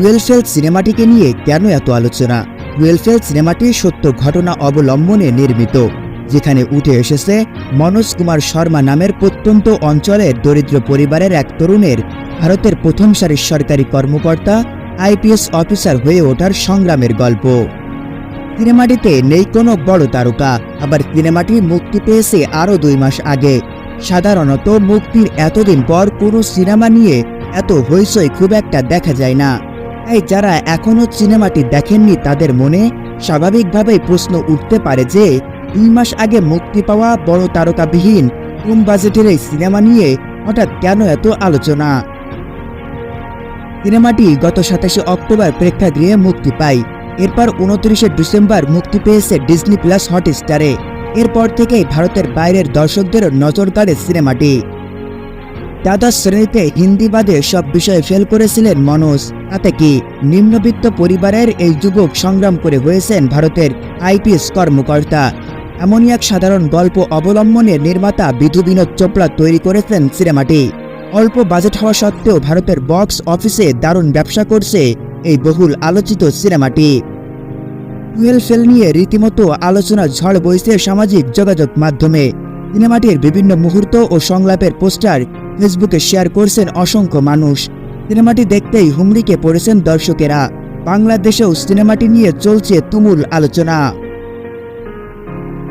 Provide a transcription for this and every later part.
ওয়েলফেল সিনেমাটিকে নিয়ে কেন এত আলোচনা? ওয়েলফেল সিনেমাটি সত্য ঘটনা অবলম্বনে নির্মিত, যেখানে উঠে এসেছে মনোজ কুমার শর্মা নামের প্রত্যন্ত অঞ্চলের দরিদ্র পরিবারের এক তরুণের, ভারতের প্রথম সারির সরকারি কর্মকর্তা, আইপিএস অফিসার হয়ে ওঠার সংগ্রামের গল্প। সিনেমাটিতে নেই কোনো বড় তারকা, আবার সিনেমাটি মুক্তি পেয়েছে আরও দুই মাস আগে। সাধারণত মুক্তির এতদিন পর কোনো সিনেমা নিয়ে এত হইচই খুব একটা দেখা যায় না। তাই যারা এখনও সিনেমাটি দেখেননি তাদের মনে স্বাভাবিকভাবেই প্রশ্ন উঠতে পারে যে, দুই মাস আগে মুক্তি পাওয়া বড় তারকাবিহীন কম বাজেটের এই সিনেমা নিয়ে হঠাৎ কেন এত আলোচনা? সিনেমাটি গত সাতাশে অক্টোবর প্রেক্ষাগৃহে মুক্তি পায়। এরপর উনত্রিশে ডিসেম্বর মুক্তি পেয়েছে ডিজনি প্লাস হটস্টারে। এরপর থেকেই ভারতের বাইরের দর্শকদের নজর কাড়ে সিনেমাটি। দ্বাদশ শ্রেণীতে হিন্দি বাদে সব বিষয়ে ফেল করেছিলেন মনোজ। তাতে কি নিম্নবিত্ত পরিবারের এই যুবক সংগ্রাম করে হয়েছেন ভারতের আইপিএস কর্মকর্তা? এমনই এক সাধারণ গল্প অবলম্বনে নির্মাতা বিধু বিনোদ চোপড়া তৈরি করেছেন সিনেমাটি। অল্প বাজেট হওয়া সত্ত্বেও ভারতের বক্স অফিসে দারুণ ব্যবসা করছে এই বহুল আলোচিত সিনেমাটি। টুয়েলভ ফেল নিয়ে রীতিমতো আলোচনা ঝড় বইছে সামাজিক যোগাযোগ মাধ্যমে। সিনেমাটির বিভিন্ন মুহূর্ত ও সংলাপের পোস্টার ফেসবুকে শেয়ার করছেন অসংখ্য মানুষ। সিনেমাটি দেখতেই হুমড়িকে পড়েছেন দর্শকেরা। বাংলাদেশেও সিনেমাটি নিয়ে চলছে তুমুল আলোচনা।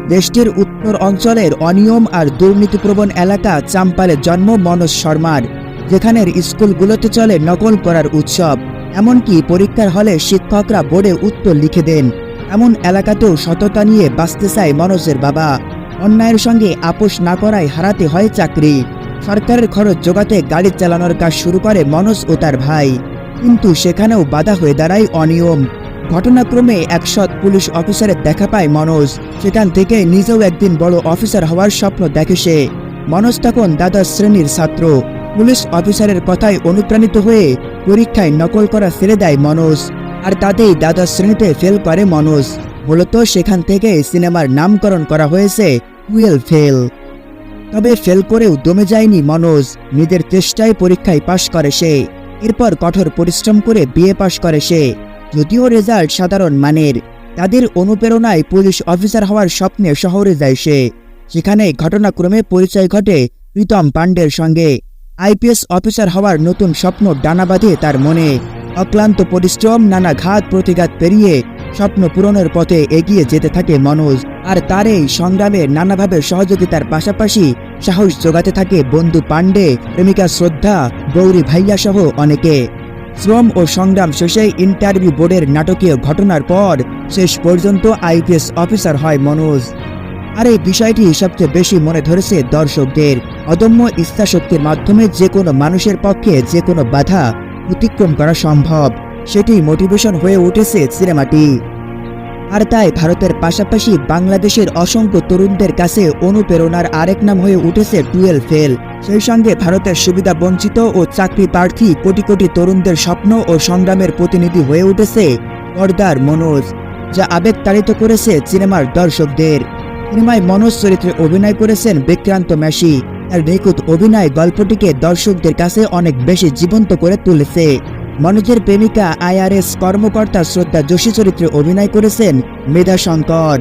দেশটির উত্তর অঞ্চলের অনিয়ম আর দুর্নীতিপ্রবণ এলাকা চাম্পালে জন্ম মনোজ শর্মার। যেখানের স্কুলগুলোতে চলে নকল করার উৎসব। এমনকি পরীক্ষার হলে শিক্ষকরা বোর্ডে উত্তর লিখে দেন। এমন এলাকাতেও সততা নিয়ে বাঁচতে চায় মনোজের বাবা। অন্যায়ের সঙ্গে আপোষ না করায় হারাতে হয় চাকরি। সরকারের খরচ জোগাতে গাড়ি চালানোর কাজ শুরু করে মনোজ ও তার ভাই। কিন্তু সেখানেও বাধা হয়ে দাঁড়ায় অনিয়ম। ঘটনাক্রমে এক সৎ পুলিশ অফিসারের দেখা পায় মনোজ। সেখান থেকে নিজেও একদিন বড় অফিসার হওয়ার স্বপ্ন দেখে সে। মনোজ তখন দ্বাদশ শ্রেণির ছাত্র। পুলিশ অফিসারের কথায় অনুপ্রাণিত হয়ে পরীক্ষায় নকল করা ছেড়ে দেয় মনোজ। আর তাতেই দ্বাদশ শ্রেণীতে ফেল করে মনোজ। মূলত সেখান থেকে সিনেমার নামকরণ করা হয়েছে, উইল ফেল। তবে ফেল করেও দমে যায়নি মনোজ। নিজের চেষ্টায় পরীক্ষায় পাশ করে সে। এরপর কঠোর পরিশ্রম করে বিয়ে পাশ করে সে। যদিও রেজাল্ট সাধারণ মানের। তাদের অনুপ্রেরণায় পুলিশ অফিসার হওয়ার স্বপ্নে শহরে যায় সে। সেখানে ঘটনাক্রমে পরিচয় ঘটে প্রীতম পাণ্ডের সঙ্গে। আইপিএস অফিসার হওয়ার নতুন স্বপ্ন ডানা বাঁধে তার মনে। অক্লান্ত পরিশ্রম, নানা ঘাত, প্রতিঘাত পেরিয়ে স্বপ্ন পূরণের পথে এগিয়ে যেতে থাকে মনোজ। আর তার এই সংগ্রামে নানাভাবে সহযোগিতার পাশাপাশি সাহস যোগাতে থাকে বন্ধু পাণ্ডে, প্রেমিকা শ্রদ্ধা, গৌরী ভাইয়া সহ অনেকে। শ্রম ও সংগ্রাম শেষে ইন্টারভিউ বোর্ডের নাটকীয় ঘটনার পর শেষ পর্যন্ত আইপিএস অফিসার হয় মনোজ। আর এই বিষয়টি সবচেয়ে বেশি মনে ধরেছে দর্শকদের। অদম্য ইচ্ছাশক্তির মাধ্যমে যে কোনো মানুষের পক্ষে যে কোনো বাধা অতিক্রম করা সম্ভব। সেটি মোটিভেশন হয়ে উঠেছে সিনেমাটি। আর তাই ভারতের পাশাপাশি বাংলাদেশের অসংখ্য তরুণদের কাছে অনুপ্রেরণার আরেক নাম হয়ে উঠেছে টুয়েলভ ফেল। সেই সঙ্গে ভারতের সুবিধা বঞ্চিত ও চাকরি প্রার্থী কোটি কোটি তরুণদের স্বপ্ন ও সংগ্রামের প্রতিনিধি হয়ে উঠেছে পর্দার মনোজ, যা আবেগ তাড়িত করেছে সিনেমার দর্শকদের। সিনেমায় মনোজ চরিত্রে অভিনয় করেছেন বিক্রান্ত ম্যাসি তার নিখুঁত অভিনয় গল্পটিকে দর্শকদের কাছে অনেক বেশি জীবন্ত করে তুলেছে। মনোজের প্রেমিকা আইআরএস কর্মকর্তা শ্রদ্ধা যোশী চরিত্রে অভিনয় করেছেন মেধা শঙ্কর।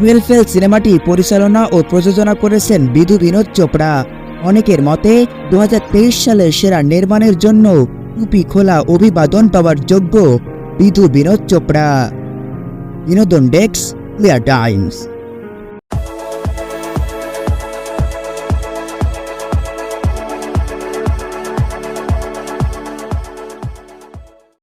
ওয়েলফেল সিনেমাটি পরিচালনা ও প্রযোজনা করেছেন বিধু বিনোদ চোপড়া। অনেকের মতে দু হাজার তেইশ সালের সেরা নির্মাণের জন্য টুপি খোলা অভিবাদন পাওয়ার যোগ্য বিধু বিনোদ চোপড়া। বিনোদন ডেস্ক, ক্লিয়ার টাইমস।